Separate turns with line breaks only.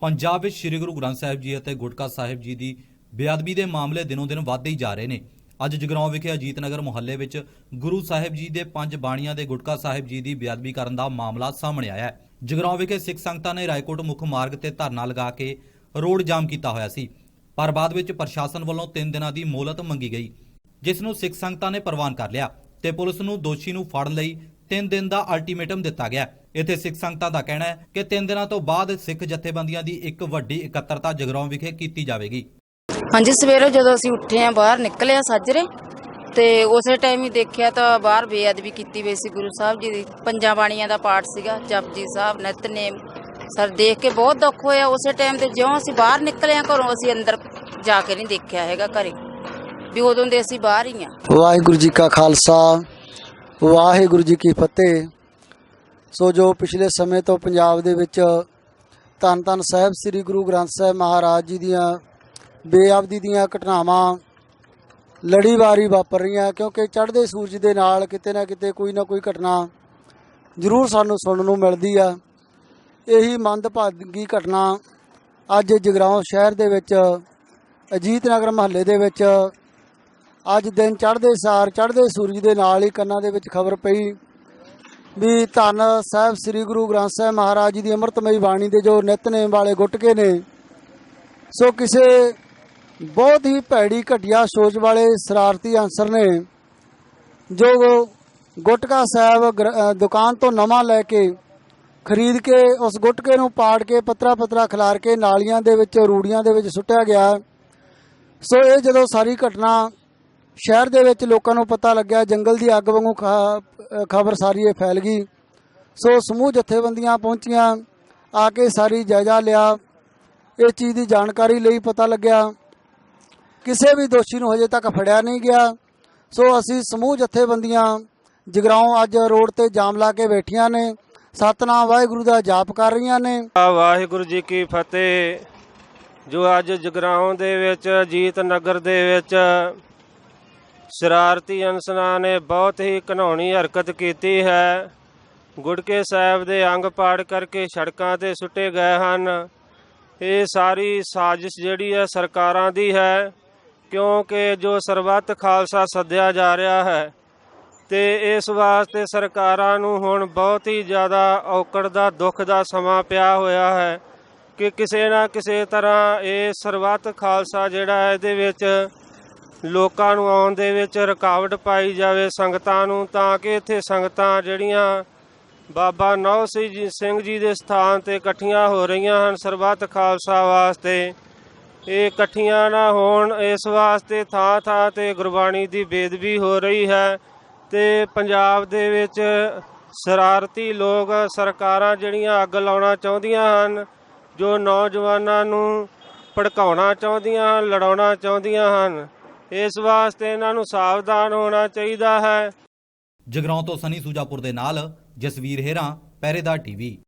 ਪੰਜਾਬ ਵਿੱਚ ਸ੍ਰੀ ਗੁਰੂ ਗ੍ਰੰਥ ਸਾਹਿਬ ਜੀ ਅਤੇ ਗੁਟਕਾ ਸਾਹਿਬ ਜੀ ਦੀ ਬੇਅਦਬੀ ਦੇ ਮਾਮਲੇ ਦਿਨੋਂ-ਦਿਨ ਵੱਧਦੇ ਹੀ ਜਾ ਰਹੇ ਨੇ। ਅੱਜ ਜਗਰਾਉਂ ਵਿਖੇ ਅਜੀਤ ਨਗਰ ਮੁਹੱਲੇ ਵਿੱਚ ਗੁਰੂ ਸਾਹਿਬ ਜੀ ਦੇ ਪੰਜ ਬਾਣੀਆਂ ਦੇ ਗੁਟਕਾ ਸਾਹਿਬ ਜੀ ਦੀ ਬੇਅਦਬੀ ਕਰਨ ਦਾ ਮਾਮਲਾ ਸਾਹਮਣੇ ਆਇਆ ਹੈ। ਜਗਰਾਉਂ ਵਿਖੇ ਸਿੱਖ ਸੰਗਤਾਂ ਨੇ ਰਾਏਕੋਟ ਮੁੱਖ ਮਾਰਗ ਤੇ ਧਰਨਾ ਲਗਾ ਕੇ ਰੋਡ ਜਾਮ ਕੀਤਾ ਹੋਇਆ ਸੀ, ਪਰ ਬਾਅਦ ਵਿੱਚ ਪ੍ਰਸ਼ਾਸਨ ਵੱਲੋਂ 3 ਦਿਨਾਂ ਦੀ ਮੋਹਲਤ ਮੰਗੀ ਗਈ, ਜਿਸ ਨੂੰ ਸਿੱਖ ਸੰਗਤਾਂ ਨੇ ਪ੍ਰਵਾਨ ਕਰ ਲਿਆ ਤੇ ਪੁਲਿਸ ਨੂੰ ਦੋਸ਼ੀ ਨੂੰ ਫੜਨ ਲਈ 3 ਦਿਨ ਦਾ ਅਲਟੀਮੇਟਮ ਦਿੱਤਾ ਗਿਆ ਇੱਥੇ ਸਿੱਖ ਸੰਗਤਾਂ ਦਾ ਕਹਿਣਾ ਹੈ ਕਿ 3 ਦਿਨਾਂ ਤੋਂ ਬਾਅਦ ਸਿੱਖ ਜਥੇਬੰਦੀਆਂ ਦੀ ਇੱਕ ਵੱਡੀ ਇਕੱਤਰਤਾ ਜਗਰਾਉਂ ਵਿਖੇ ਕੀਤੀ ਜਾਵੇਗੀ।
ਹਾਂਜੀ ਸਵੇਰੇ ਜਦੋਂ ਅਸੀਂ ਉੱਠੇ ਆ ਬਾਹਰ ਨਿਕਲੇ ਆ ਸਾਜਰੇ ਤੇ ਉਸੇ ਟਾਈਮ ਹੀ ਦੇਖਿਆ ਤਾਂ ਬਾਹਰ ਬੇਅਦਬੀ ਕੀਤੀ ਹੋਈ ਸੀ ਗੁਰੂ ਸਾਹਿਬ ਜੀ ਦੀ। ਪੰਜਾਂ ਬਾਣੀਆਂ ਦਾ ਪਾਠ ਸੀਗਾ ਜਪਜੀ ਸਾਹਿਬ ਨਿਤਨੇਮ। ਸਰ ਦੇਖ ਕੇ ਬਹੁਤ ਦੁੱਖ ਹੋਇਆ। ਉਸੇ ਟਾਈਮ ਤੇ ਜਿਉਂ ਅਸੀਂ ਬਾਹਰ ਨਿਕਲੇ ਆ ਘਰੋਂ ਅਸੀਂ ਅੰਦਰ ਜਾ ਕੇ ਨਹੀਂ ਦੇਖਿਆ ਹੈਗਾ ਘਰੇ। ਵੀ ਉਦੋਂ ਦੇ ਅਸੀਂ ਬਾਹਰ ਹੀ ਆ
ਵਾਹਿਗੁਰੂ ਜੀ ਕਾ ਖਾਲਸਾ ਵਾਹਿਗੁਰੂ ਜੀ ਕੀ ਫਤਿਹ। ਸੋ ਜੋ ਪਿਛਲੇ ਸਮੇਂ ਤੋਂ ਪੰਜਾਬ ਦੇ ਵਿੱਚ ਧੰਨ ਧੰਨ ਸਾਹਿਬ ਸ੍ਰੀ ਗੁਰੂ ਗ੍ਰੰਥ ਸਾਹਿਬ ਮਹਾਰਾਜ ਜੀ ਦੀਆਂ ਬੇਅਬਦੀ ਦੀਆਂ ਘਟਨਾਵਾਂ ਲੜੀਵਾਰੀ ਵਾਪਰ ਰਹੀਆਂ, ਕਿਉਂਕਿ ਚੜ੍ਹਦੇ ਸੂਰਜ ਦੇ ਨਾਲ ਕਿਤੇ ਨਾ ਕਿਤੇ ਕੋਈ ਨਾ ਕੋਈ ਘਟਨਾ ਜ਼ਰੂਰ ਸਾਨੂੰ ਸੁਣਨ ਨੂੰ ਮਿਲਦੀ ਆ। ਇਹੀ ਮੰਦਭਾਗੀ ਘਟਨਾ ਅੱਜ ਜਗਰਾਉਂ ਸ਼ਹਿਰ ਦੇ ਵਿੱਚ, ਅਜੀਤ ਨਗਰ ਮਹੱਲੇ ਦੇ ਵਿੱਚ, ਅੱਜ ਦਿਨ ਚੜ੍ਹਦੇ ਸਾਰ, ਚੜ੍ਹਦੇ ਸੂਰਜ ਦੇ ਨਾਲ ਹੀ ਕੰਨਾਂ ਦੇ ਵਿੱਚ ਖਬਰ ਪਈ। ਵੀ ਧੰਨ ਸਾਹਿਬ ਸ੍ਰੀ ਗੁਰੂ ਗ੍ਰੰਥ ਸਾਹਿਬ ਮਹਾਰਾਜ ਜੀ ਦੀ ਅੰਮ੍ਰਿਤਮਈ ਬਾਣੀ ਦੇ ਜੋ ਨਿਤਨੇਮ ਵਾਲੇ ਗੁਟਕੇ ਨੇ, ਸੋ ਕਿਸੇ ਬਹੁਤ ਹੀ ਭੈੜੀ ਘਟੀਆ ਸੋਚ ਵਾਲੇ ਸ਼ਰਾਰਤੀ ਅਨਸਰ ਨੇ, ਜੋ ਗੁਟਕਾ ਸਾਹਿਬ ਗ੍ਰ- ਦੁਕਾਨ ਤੋਂ ਨਵਾਂ ਲੈ ਕੇ ਖਰੀਦ ਕੇ ਉਸ ਗੁਟਕੇ ਨੂੰ ਪਾੜ ਕੇ ਪਤਰਾ ਪਤਰਾ ਖਿਲਾਰ ਕੇ ਨਾਲੀਆਂ ਦੇ ਵਿੱਚ ਰੂੜੀਆਂ ਦੇ ਵਿੱਚ ਸੁੱਟਿਆ ਗਿਆ। ਸੋ ਇਹ ਜਦੋਂ ਸਾਰੀ ਘਟਨਾ ਸ਼ਹਿਰ ਦੇ ਵਿੱਚ ਲੋਕਾਂ ਨੂੰ ਪਤਾ ਲੱਗਿਆ, ਜੰਗਲ ਦੀ ਅੱਗ ਵਾਂਗੂ ਖਬਰ ਸਾਰੀ ਇਹ ਫੈਲ ਗਈ। ਸੋ ਸਮੂਹ ਜਥੇਬੰਦੀਆਂ ਪਹੁੰਚੀਆਂ, ਆ ਕੇ ਸਾਰੀ ਜਾਇਜ਼ਾ ਲਿਆ। ਇਸ ਚੀਜ਼ ਦੀ ਜਾਣਕਾਰੀ ਲਈ ਪਤਾ ਲੱਗਿਆ, ਕਿਸੇ ਵੀ ਦੋਸ਼ੀ ਨੂੰ ਹਜੇ ਤੱਕ ਫੜਿਆ ਨਹੀਂ ਗਿਆ। ਸੋ ਅਸੀਂ ਸਮੂਹ ਜਥੇਬੰਦੀਆਂ, ਜਗਰਾਉਂ ਅੱਜ ਰੋਡ ਤੇ ਜਾਮ ਲਾ ਕੇ ਬੈਠੀਆਂ ਨੇ। ਸਤਨਾਮ ਵਾਹਿਗੁਰੂ ਦਾ ਜਾਪ ਕਰ ਰਹੀਆਂ ਨੇ।
ਵਾਹਿਗੁਰੂ ਜੀ ਕੀ ਫਤਿਹ। ਜੋ ਅੱਜ ਜਗਰਾਉਂ ਦੇ ਵਿੱਚ, ਅਜੀਤ ਨਗਰ ਦੇ ਵਿੱਚ ਸ਼ਰਾਰਤੀ ਅਨਸਰਾਂ ਨੇ ਬਹੁਤ ਹੀ ਘਿਨਾਉਣੀ ਹਰਕਤ ਕੀਤੀ ਹੈ। ਗੁੜਕੇ ਸਾਹਿਬ ਦੇ ਅੰਗ ਪਾੜ ਕਰਕੇ ਸੜਕਾਂ ਤੇ ਸੁੱਟੇ ਗਏ ਹਨ। ਇਹ ਸਾਰੀ ਸਾਜ਼ਿਸ਼ ਜਿਹੜੀ ਹੈ ਸਰਕਾਰਾਂ ਦੀ ਹੈ, ਕਿਉਂਕਿ ਜੋ ਸਰਬੱਤ ਖਾਲਸਾ ਸੱਦਿਆ ਜਾ ਰਿਹਾ ਹੈ ਤੇ ਇਸ ਵਾਸਤੇ ਸਰਕਾਰਾਂ ਨੂੰ ਹੁਣ ਬਹੁਤ ਹੀ ਜ਼ਿਆਦਾ ਔਕੜ ਦਾ, ਦੁੱਖ ਦਾ ਸਮਾਂ ਪਿਆ ਹੋਇਆ ਹੈ ਕਿ ਕਿਸੇ ਨਾ ਕਿਸੇ ਤਰ੍ਹਾਂ ਇਹ ਸਰਬੱਤ ਖਾਲਸਾ ਜਿਹੜਾ ਹੈ ਇਹਦੇ ਵਿੱਚ ਲੋਕਾਂ ਨੂੰ ਆਉਣ ਦੇ ਵਿੱਚ ਰੁਕਾਵਟ ਪਾਈ ਜਾਵੇ ਸੰਗਤਾਂ ਨੂੰ, ਤਾਂ ਕਿ ਇੱਥੇ ਸੰਗਤਾਂ ਜਿਹੜੀਆਂ ਬਾਬਾ ਨੌ ਸਿੰਘ ਜੀ ਦੇ ਸਥਾਨ ਤੇ ਇਕੱਠੀਆਂ ਹੋ ਰਹੀਆਂ ਹਨ, ਸਰਬੱਤ ਖਾਲਸਾ ਵਾਸਤੇ। ਇਹ ਇਕੱਠੀਆਂ ਨਾ ਹੋਣ, ਇਸ ਵਾਸਤੇ ਥਾਂ ਥਾਂ ਤੇ ਗੁਰਬਾਣੀ ਦੀ ਬੇਦਬੀ ਹੋ ਰਹੀ ਹੈ ਤੇ ਪੰਜਾਬ ਦੇ ਵਿੱਚ ਸ਼ਰਾਰਤੀ ਲੋਕ ਸਰਕਾਰਾਂ ਜਿਹੜੀਆਂ ਅੱਗ ਲਾਉਣਾ ਚਾਹੁੰਦੀਆਂ ਹਨ, ਜੋ ਨੌਜਵਾਨਾਂ ਨੂੰ ਭੜਕਾਉਣਾ ਚਾਹੁੰਦੀਆਂ ਹਨ, ਲੜਾਉਣਾ ਚਾਹੁੰਦੀਆਂ ਹਨ। ਇਸ ਵਾਸਤੇ ਇਹਨਾਂ ਨੂੰ ਸਾਵਧਾਨ ਹੋਣਾ ਚਾਹੀਦਾ ਹੈ।
ਜਗਰਾਉਂ ਤੋਂ ਸਨੀ ਸੂਜਾਪੁਰ ਦੇ ਨਾਲ ਜਸਵੀਰ ਹੇਰਾ ਪਹਿਰੇਦਾਰ ਟੀਵੀ।